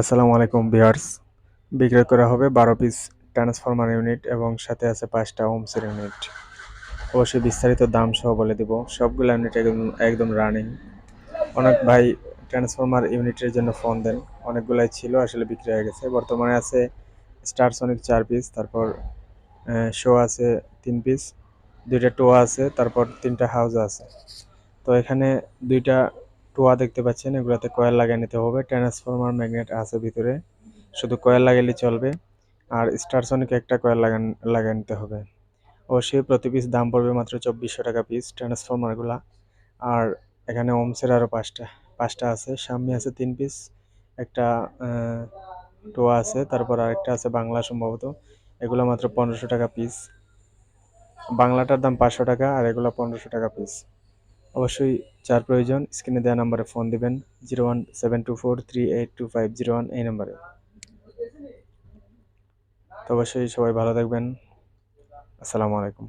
আসসালামু আলাইকুম, ভিউয়ার্স। বিক্রয় করা হবে বারো পিস ট্রান্সফরমার ইউনিট এবং সাথে আছে পাঁচটা ওমসের ইউনিট। অবশ্যই বিস্তারিত দাম সহ বলে দিব। সবগুলো ইউনিট একদম একদম রানিং অনেক ভাই ট্রান্সফরমার ইউনিটের জন্য ফোন দেন। অনেকগুলাই ছিল, আসলে বিক্রি হয়ে গেছে। বর্তমানে আছে স্টার সনিক চার পিস তারপর শো আছে তিন পিস দুইটা টোয়া আছে, তারপর তিনটা হাউস আছে। তো এখানে দুইটা টোয়া দেখতে পাচ্ছেন, এগুলোতে কয়েল লাগিয়ে নিতে হবে। ট্রান্সফরমার, ম্যাগনেট আছে ভিতরে। শুধু কয়েল লাগাইলে চলবে। আর স্টারসনিক একটা কয়েল লাগান, লাগিয়ে নিতে হবে। অবশ্যই প্রতি পিস দাম পড়বে মাত্র চব্বিশশো টাকা পিস ট্রান্সফরমারগুলা আর এখানে ওমসের আরও পাঁচটা পাঁচটা আছে। সামনে আছে তিন পিস একটা টোয়া আছে। তারপর আরেকটা আছে বাংলা সম্ভবত। এগুলো মাত্র পনেরোশো টাকা পিস বাংলাটার দাম পাঁচশো টাকা, আর এগুলো পনেরোশো টাকা পিস অবশ্যই যার প্রয়োজন স্ক্রিনে দেওয়া নাম্বারে ফোন দিবেন zero one seven two four three eight two five zero one এই নাম্বারে তো অবশ্যই সবাই ভালো থাকবেন। আসসালামু আলাইকুম।